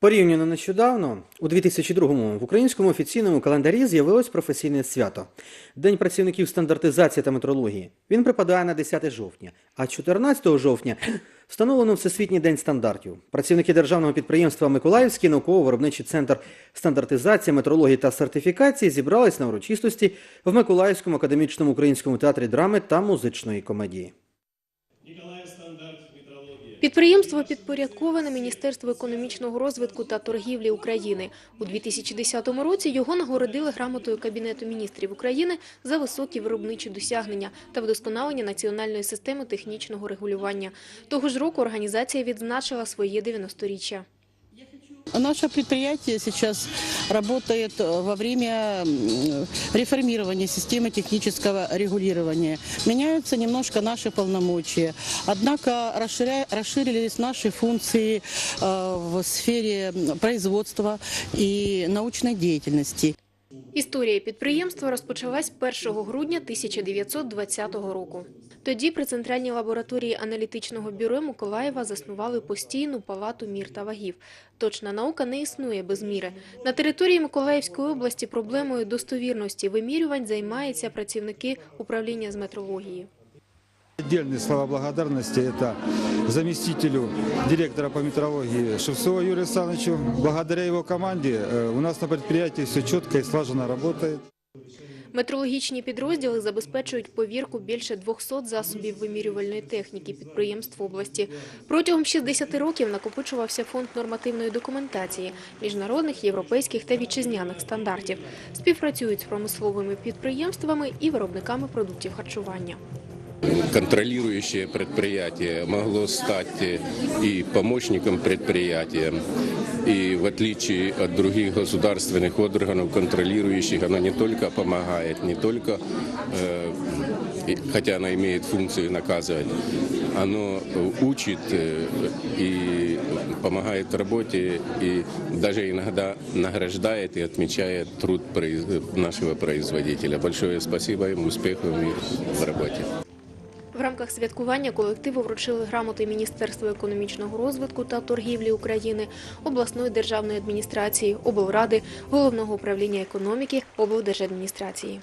Порівняно нещодавно, у 2002-му, в українському офіційному календарі з'явилось професійне свято День працівників стандартизації та метрології. Він припадає на 10 жовтня, а 14 жовтня встановлено Всесвітній день стандартів. Працівники державного підприємства Миколаївський науково-виробничий центр стандартизації, метрології та сертифікації зібрались на урочистості в Миколаївському академічному українському театрі драми та музичної комедії. Підприємство підпорядковане Міністерству економічного розвитку та торгівлі України. У 2010 році його нагородили грамотою Кабінету міністрів України за високі виробничі досягнення та вдосконалення національної системи технічного регулювання. Того ж року організація відзначила своє 90-річчя. Наше предприятие сейчас работает во время реформирования системы технического регулирования. Меняются немножко наши полномочия. Однако расширились наши функции э, в сфере производства и научной деятельности. Історія підприємства розпочалась 1 грудня 1920 року. Тоді при центральній лабораторії аналітичного бюро Миколаєва заснували постійну палату мір та вагів. Точна наука не існує без міри. На території Миколаївської області проблемою достовірності вимірювань займаються працівники управління з метрології. Отдельные слова благодарности это заместителю директора по метрологии Шевцову Юрию Александровичу. Благодаря его команде э, у нас на предприятии все четко и слаженно работает. Метрологічні підрозділи забезпечують повірку більше 200 засобів вимірювальної техніки підприємств області. Протягом 60 років накопичувався фонд нормативної документації, міжнародних, європейських та вітчизняних стандартів. Співпрацюють з промисловими підприємствами і виробниками продуктів харчування. контролирующее предприятие могло стать и помощником предприятия. И в отличие от других государственных органов, контролирующих, оно не только помогает, не только, э, и- хотя оно имеет функцию наказывать, оно учит э, и помогает в работе, и даже иногда награждает и отмечает труд произ- нашего производителя. Большое спасибо им, успехов им в работе. В рамках святкування колективу вручили грамоти Міністерства економічного розвитку та торгівлі України, обласної державної адміністрації, облради, головного управління економіки, облдержадміністрації.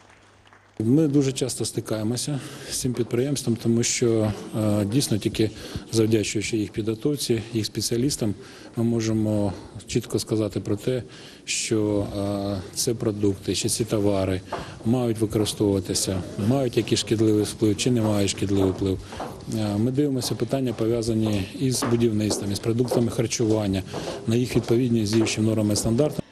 Ми дуже часто стикаємося з цим підприємством, тому що е, дійсно тільки завдячуючи їх підготовці, їх спеціалістам, ми можемо чітко сказати про те, що е, це продукти, що ці товари мають використовуватися, мають якийсь шкідливий вплив чи не мають шкідливий вплив. Е, Ми дивимося питання пов'язані із будівництвом, із продуктами харчування, на їх відповідність з діючим нормам і стандартам.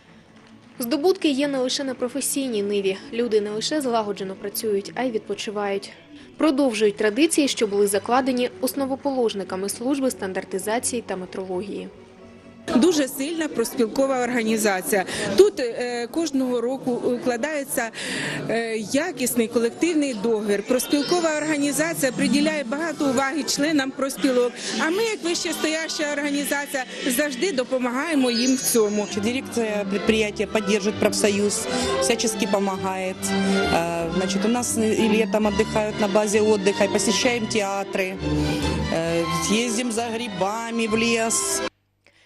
Здобутки є не лише на професійній ниві. Люди не лише злагоджено працюють, а й відпочивають. Продовжують традиції, що були закладені основоположниками служби стандартизації та метрології. Дуже сильна проспілкова організація. Тут е, кожного року укладається е, якісний колективний договір. Проспілкова організація приділяє багато уваги членам проспілок. А ми, як вищестояща організація, завжди допомагаємо їм в цьому. Дирекция предприятия поддерживает профсоюз, всячески помогает. Э, Значит, у нас и летом отдыхают на базе отдыха, и посещаем театры, э, ездим за грибами в лес.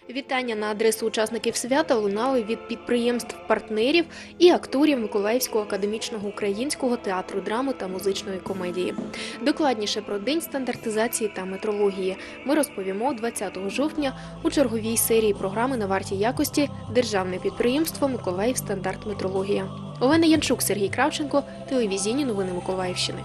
Вітання на адресу учасників свята лунали від підприємств-партнерів і акторів Миколаївського академічного українського театру драми та музичної комедії. Докладніше про день стандартизації та метрології ми розповімо 20 жовтня у черговій серії програми на варті якості Державне підприємство Миколаїв стандарт метрологія. Олена Янчук, Сергій Кравченко, телевізійні новини Миколаївщини.